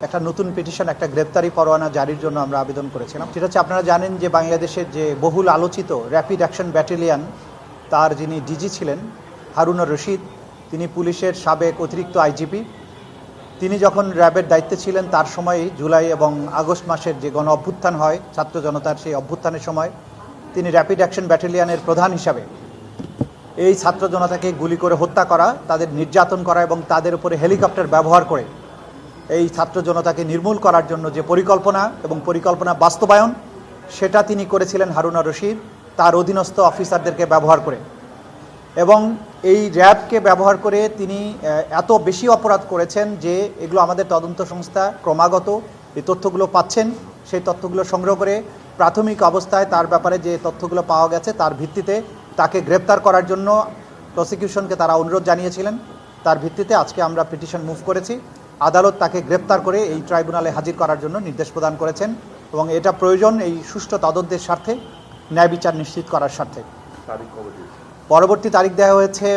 একটা নতুন পিটিশন একটা গ্রেপ্তারি পরোয়ানা জারির জন্য আমরা আবেদন করেছিলাম। সেটা হচ্ছে, আপনারা জানেন যে বাংলাদেশের যে বহুল আলোচিত র্যাপিড অ্যাকশন ব্যাটালিয়ান তার যিনি ডিজি ছিলেন, হারুনুর রশিদ, তিনি পুলিশের সাবেক অতিরিক্ত আইজিপি তিনি যখন র্যাবের দায়িত্বে ছিলেন, তার সময়ই জুলাই এবং আগস্ট মাসের যে গণ অভ্যুত্থান হয়, ছাত্র জনতার সেই অভ্যুত্থানের সময়, তিনি র্যাপিড অ্যাকশন ব্যাটালিয়ানের প্রধান হিসাবে এই ছাত্র জনতাকে গুলি করে হত্যা করা, তাদের নির্যাতন করা এবং তাদের উপরে হেলিকপ্টার ব্যবহার করে এই ছাত্র জনতাকে নির্মূল করার জন্য যে পরিকল্পনা এবং পরিকল্পনা বাস্তবায়ন, সেটা তিনি করেছিলেন হারুনা রশিদ, তার অধীনস্থ অফিসারদেরকে ব্যবহার করে। এবং এই র্যাবকে ব্যবহার করে তিনি এত বেশি অপরাধ করেছেন যে এগুলো আমাদের তদন্ত সংস্থা ক্রমাগত এই তথ্যগুলো পাচ্ছেন, সেই তথ্যগুলো সংগ্রহ করে প্রাথমিক অবস্থায় তার ব্যাপারে যে তথ্যগুলো পাওয়া গেছে তার ভিত্তিতে তাকে গ্রেপ্তার করার জন্য প্রসিকিউশনকে তারা অনুরোধ জানিয়েছিলেন। তার ভিত্তিতে আজকে আমরা পিটিশন মুভ করেছি। আদালত তাকে গ্রেপ্তার করে এই ট্রাইব্যুনালে হাজির করার জন্য নির্দেশ প্রদান করেছেন এবং এটা প্রয়োজন এই সুষ্ঠু তদন্তের স্বার্থে ন্যায় বিচার নিশ্চিত করার স্বার্থে। পরবর্তী তারিখ দেওয়া হয়েছে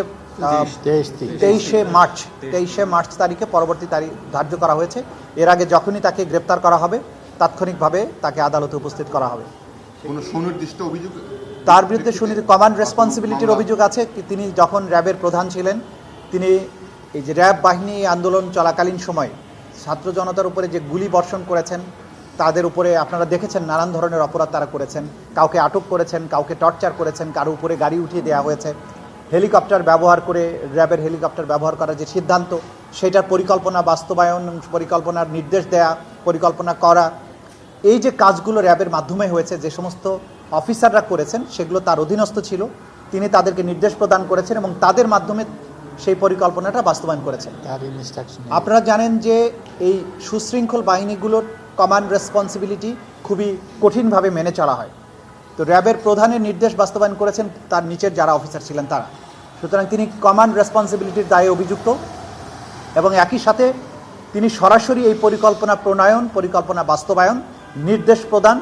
তেইশ তেইশে মার্চ তেইশে মার্চ তারিখে পরবর্তী তারিখ ধার্য করা হয়েছে। এর আগে যখনই তাকে গ্রেপ্তার করা হবে তাৎক্ষণিকভাবে তাকে আদালতে উপস্থিত করা হবে। সুনির্দিষ্ট অভিযোগ? তার বিরুদ্ধে শুনি কমান্ড রেসপন্সিবিলিটির অভিযোগ আছে। কি তিনি যখন র্যাবের প্রধান ছিলেন তিনি এই যে র্যাব বাহিনী আন্দোলন চলাকালীন সময় ছাত্র জনতার উপরে যে গুলি বর্ষণ করেছেন, তাদের উপরে আপনারা দেখেছেন নানান ধরনের অপরাধ তারা করেছেন। কাউকে আটক করেছেন, কাউকে টর্চার করেছেন, কারও উপরে গাড়ি উঠিয়ে দেওয়া হয়েছে। হেলিকপ্টার ব্যবহার করে, র্যাবের হেলিকপ্টার ব্যবহার করার যে সিদ্ধান্ত, সেটার পরিকল্পনা বাস্তবায়ন, পরিকল্পনার নির্দেশ দেয়া, পরিকল্পনা করা, এই যে কাজগুলো র্যাবের মাধ্যমে হয়েছে, যে সমস্ত অফিসাররা করেছেন, সেগুলো তার অধীনস্থ ছিল। তিনি তাদেরকে নির্দেশ প্রদান করেছেন এবং তাদের মাধ্যমে সেই পরিকল্পনাটা বাস্তবায়ন করেছেন। আপনারা জানেন যে এই সুশৃঙ্খল বাহিনীগুলোর কমান্ড রেসপন্সিবিলিটি খুবই কঠিনভাবে মেনে চলা হয়। তো র্যাবের প্রধানের নির্দেশ বাস্তবায়ন করেছেন তার নিচের যারা অফিসার ছিলেন তারা। সুতরাং তিনি কমান্ড রেসপন্সিবিলিটির দায়ে অভিযুক্ত এবং একই সাথে তিনি সরাসরি এই পরিকল্পনা প্রণয়ন পরিকল্পনা বাস্তবায়ন নির্দেশ প্রদান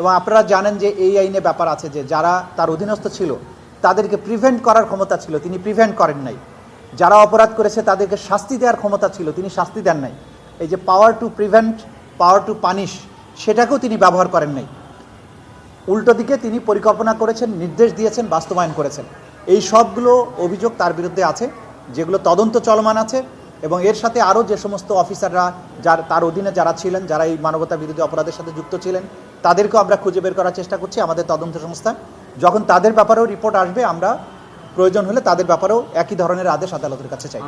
এবং আপনারা জানেন যে এই আইনে ব্যাপার আছে যে যারা তার অধীনস্থ ছিল তাদেরকে প্রিভেন্ট করার ক্ষমতা ছিল তিনি প্রিভেন্ট করেন নাই। যারা অপরাধ করেছে, তাদেরকে শাস্তি দেওয়ার ক্ষমতা ছিল, তিনি শাস্তি দেন নাই। এই যে power to prevent power to punish সেটাকেও তিনি ব্যবহার করেন নাই। উল্টো দিকে তিনি পরিকল্পনা করেছেন, নির্দেশ দিয়েছেন, বাস্তবায়ন করেছেন। এই সবগুলো অভিযোগ তার বিরুদ্ধে আছে, যেগুলো তদন্ত চলমান আছে, এবং এর সাথে আরও যে সমস্ত অফিসাররা যার, তার অধীনে যারা ছিলেন, যারা এই মানবতা বিরোধী অপরাধের সাথে যুক্ত ছিলেন, তাদেরকেও আমরা খুঁজে বের করার চেষ্টা করছি আমাদের তদন্ত সংস্থা। যখন তাদের ব্যাপারেও রিপোর্ট আসবে, আমরা প্রয়োজন হলে তাদের ব্যাপারেও একই ধরনের আদেশ আদালতের কাছে চাই।